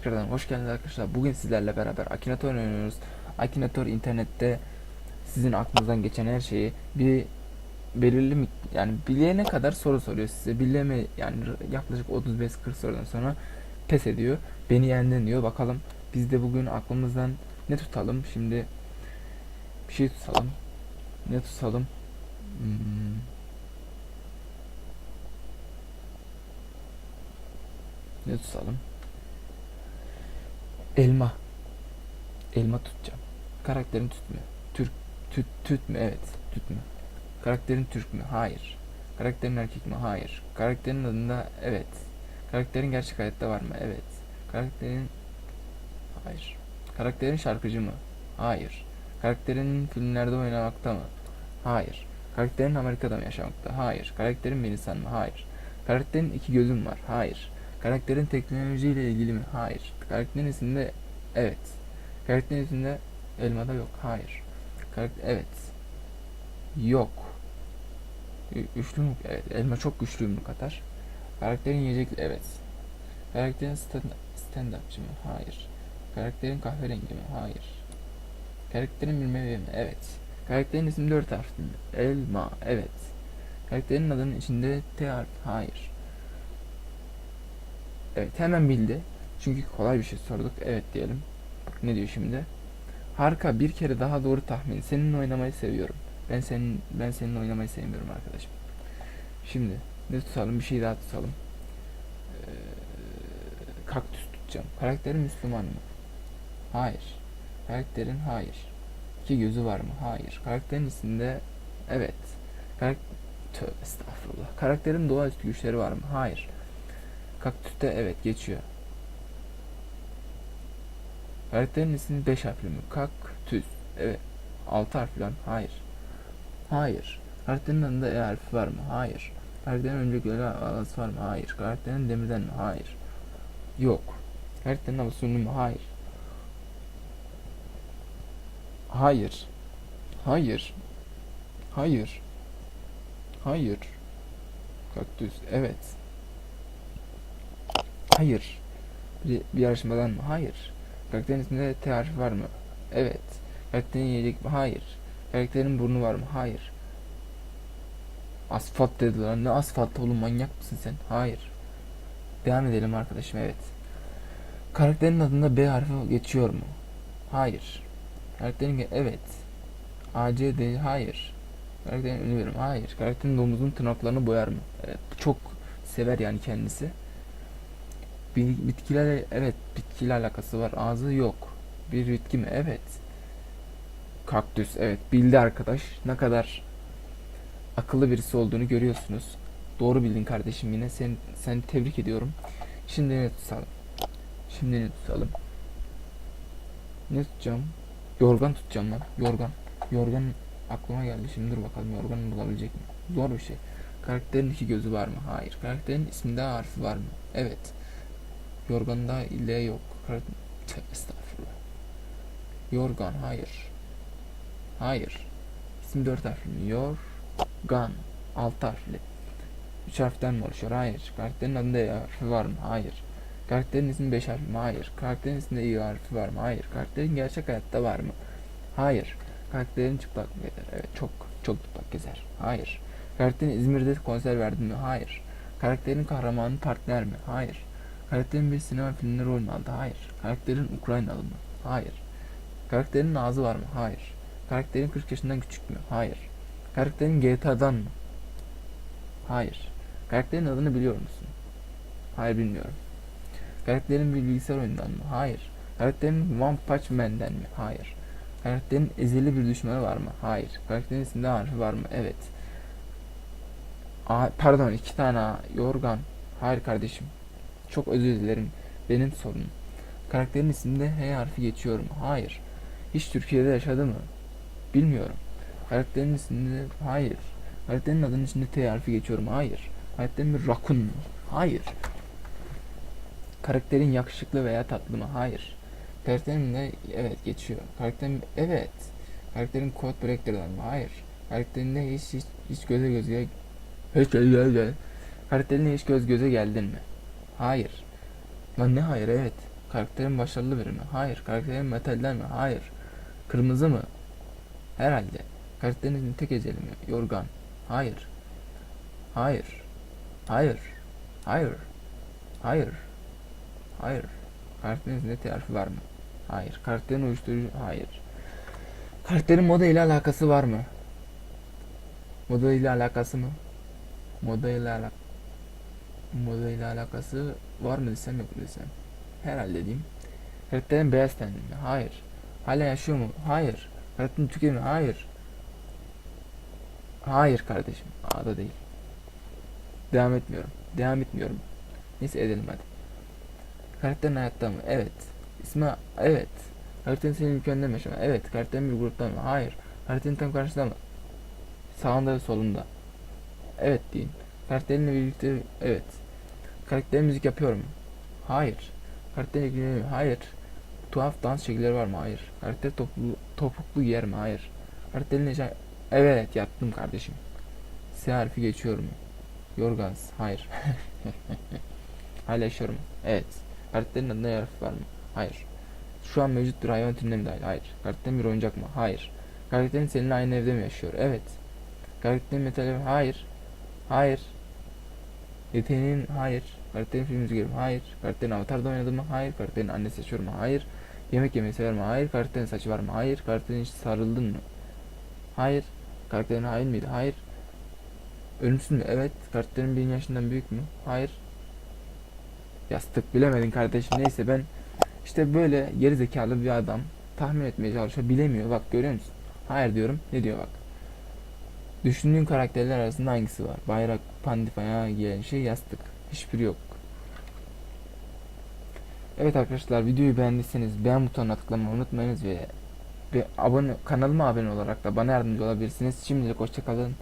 tekrardan hoş geldiniz arkadaşlar. Bugün sizlerle beraber Akinator oynuyoruz. Akinator internette sizin aklınızdan geçen her şeyi bir belirli yani bilene kadar soru soruyor size. Bileme yani yaklaşık 35-40 sorudan sonra pes ediyor. Beni yendin diyor. Bakalım biz de bugün aklımızdan ne tutalım? Şimdi bir şey tutalım. Ne tutalım? Hmm. Ne tutalım? Elma. Elma tutacağım. Karakterin Türk mü? Türk, tüt, tüt mü? Evet, tüt mü? Karakterin Türk mü? Hayır. Karakterin erkek mi? Hayır. Karakterin adında evet. Karakterin gerçek hayatta var mı? Evet. Karakterin Hayır. Karakterin şarkıcı mı? Hayır. Karakterin filmlerde oynamakta mı? Hayır. Karakterin Amerika'da mı yaşamakta? Hayır. Karakterin bir insan mı? Hayır. Karakterin iki gözüm var? Hayır. Karakterin teknolojiyle ilgili mi? Hayır. Karakterin isminde evet. Karakterin isminde elmada yok. Hayır. Karakter evet. Yok. Ü- Üçlü mü? Evet. Elma çok güçlü yumruk atar. Karakterin yiyecek evet. Karakterin stand, stand upçı mı? Hayır. Karakterin kahverengi mi? Hayır. Karakterin bir meyve mi? Evet. Karakterin ismi dört harfli mi? Elma. Evet. Karakterin adının içinde T harfi. Hayır. Evet hemen bildi. Çünkü kolay bir şey sorduk. Evet diyelim. Ne diyor şimdi? Harika bir kere daha doğru tahmin. Seninle oynamayı seviyorum. Ben senin ben seninle oynamayı sevmiyorum arkadaşım. Şimdi ne tutalım? Bir şey daha tutalım. Ee, kaktüs tutacağım. Karakterin Müslüman mı? Hayır. Karakterin hayır. İki gözü var mı? Hayır. Karakterin isminde evet. Karak Tövbe estağfurullah. Karakterin doğaüstü güçleri var mı? Hayır. Kaktüste evet geçiyor. Karakterin ismi 5 harfli mi? Kaktüs. Evet. 6 harfli lan. Hayır. Hayır. Karakterin adında E harfi var mı? Hayır. Karakterin öncelikleri alası var mı? Hayır. Karakterin demirden mi? Hayır. Yok. Karakterin havası ünlü mü? Hayır. Hayır. Hayır. Hayır. Hayır. Kaktüs. Evet. Hayır. Bir, bir yarışmadan mı? Hayır. Karakterin isminde T harfi var mı? Evet. Karakterin yiyecek mi? Hayır. Karakterin burnu var mı? Hayır. Asfalt dedi lan. Ne asfalt oğlum manyak mısın sen? Hayır. Devam edelim arkadaşım evet. Karakterin adında B harfi geçiyor mu? Hayır. Karakterin evet. AC değil hayır. Karakterin ünlü hayır. Karakterin domuzun tırnaklarını boyar mı? Evet. Çok sever yani kendisi. Bi- Bitkilerle evet bitkiyle alakası var. Ağzı yok. Bir bitki mi? Evet. Kaktüs evet bildi arkadaş. Ne kadar akıllı birisi olduğunu görüyorsunuz. Doğru bildin kardeşim yine. Sen sen tebrik ediyorum. Şimdi ne tutalım? Şimdi ne tutalım? Ne tutacağım? Yorgan tutacağım lan. Yorgan. Yorgan aklıma geldi. Şimdi dur bakalım yorganı bulabilecek mi? Zor bir şey. Karakterin iki gözü var mı? Hayır. Karakterin isminde harfi var mı? Evet. Yorganda L yok. Estağfurullah. Yorgan hayır. Hayır. İsim dört harfli? Yorgan. Altı harfli. Üç harften mi oluşuyor? Hayır. Karakterin adında E harfi var mı? Hayır. Karakterin ismi beş harfli mi? Hayır. Karakterin isminde İ harfi var mı? Hayır. Karakterin gerçek hayatta var mı? Hayır. Karakterin çıplak mı gezer? Evet çok çok çıplak gezer. Hayır. Karakterin İzmir'de konser verdi mi? Hayır. Karakterin kahramanı partner mi? Hayır. Karakterin bir sinema filminde rol mü aldı? Hayır. Karakterin Ukraynalı mı? Hayır. Karakterin ağzı var mı? Hayır. Karakterin 40 yaşından küçük mü? Hayır. Karakterin GTA'dan mı? Hayır. Karakterin adını biliyor musun? Hayır bilmiyorum. Karakterin bir bilgisayar oyundan mı? Hayır. Karakterin One Punch Man'den mi? Hayır. Karakterin ezeli bir düşmanı var mı? Hayır. Karakterin isminde harfi var mı? Evet. A pardon iki tane A. Yorgan. Hayır kardeşim. Çok özür dilerim. Benim sorunum. Karakterin isminde H harfi geçiyor mu? Hayır. Hiç Türkiye'de yaşadı mı? Bilmiyorum. Karakterin isminde hayır. Karakterin adının içinde T harfi geçiyor mu? Hayır. Karakterin bir rakun mu? Hayır. Karakterin yakışıklı veya tatlı mı? Hayır. Karakterin de evet geçiyor. Karakterin evet. Karakterin Code Breaker'dan mı? Hayır. Karakterinde hiç hiç, hiç göze göze hiç göze göze Karakterine hiç göz göze geldin mi? Hayır. Lan ne hayır evet. Karakterin başarılı biri mi? Hayır. Karakterin metaller mi? Hayır. Kırmızı mı? Herhalde. Karakterin tek eceli mi? Yorgan. Hayır. Hayır. Hayır. Hayır. Hayır. Hayır. Karakterin ne tarifi var mı? Hayır. Karakterin uyuşturucu? Hayır. Karakterin moda ile alakası var mı? Moda ile alakası mı? Moda ile alakası Moda ile alakası var mı desem yok mu desem. Herhalde diyeyim. Karakterin beyaz tenli mi? Hayır. Hala yaşıyor mu? Hayır. Karakterin tükeni mi? Hayır. Hayır kardeşim. A'da değil. Devam etmiyorum. Devam etmiyorum. Neyse edelim hadi. Karakterin hayatta mı? Evet. İsmi evet. Karakterin senin ülkende mi yaşama? Evet. Karakterin bir grupta mı? Hayır. Karakterin tam karşısında mı? Sağında ve solunda. Evet deyin. Karakterinle birlikte evet. Karakterin müzik yapıyor mu? Hayır. Karakterin ilgileniyor mu? Hayır. Tuhaf dans şekilleri var mı? Hayır. Karakter toplu, topuklu giyer mi? Hayır. Karakterin yaşa... Evet yattım kardeşim. S harfi geçiyor mu? Yorgans. Hayır. Hala yaşıyorum. Evet. Karakterin adında yer harfi var mı? Hayır. Şu an mevcut bir hayvan türüne mi dahil? Hayır. Karakterin bir oyuncak mı? Hayır. Karakterin seninle aynı evde mi yaşıyor? Evet. Karakterin metali mi? Hayır. Hayır. Yeteneğin hayır. Karakterin film müziği mi? Hayır. Karakterin avatarda oynadı mı? Hayır. Karakterin annesi yaşıyor mu? Hayır. Yemek yemeyi sever mi? Hayır. Karakterin saçı var mı? Hayır. Karakterin hiç sarıldın mı? Hayır. Karakterin hain miydi? Hayır. Ölümsüz mü? Evet. Karakterin bin yaşından büyük mü? Hayır. Yastık bilemedin kardeşim. Neyse ben işte böyle geri zekalı bir adam tahmin etmeye çalışıyor. Bilemiyor. Bak görüyor musun? Hayır diyorum. Ne diyor bak. Düşündüğün karakterler arasında hangisi var? Bayrak, pandifaya giyen şey yastık. Hiçbiri yok. Evet arkadaşlar videoyu beğendiyseniz beğen butonuna tıklamayı unutmayınız ve, ve abone kanalıma abone olarak da bana yardımcı olabilirsiniz. Şimdilik hoşçakalın.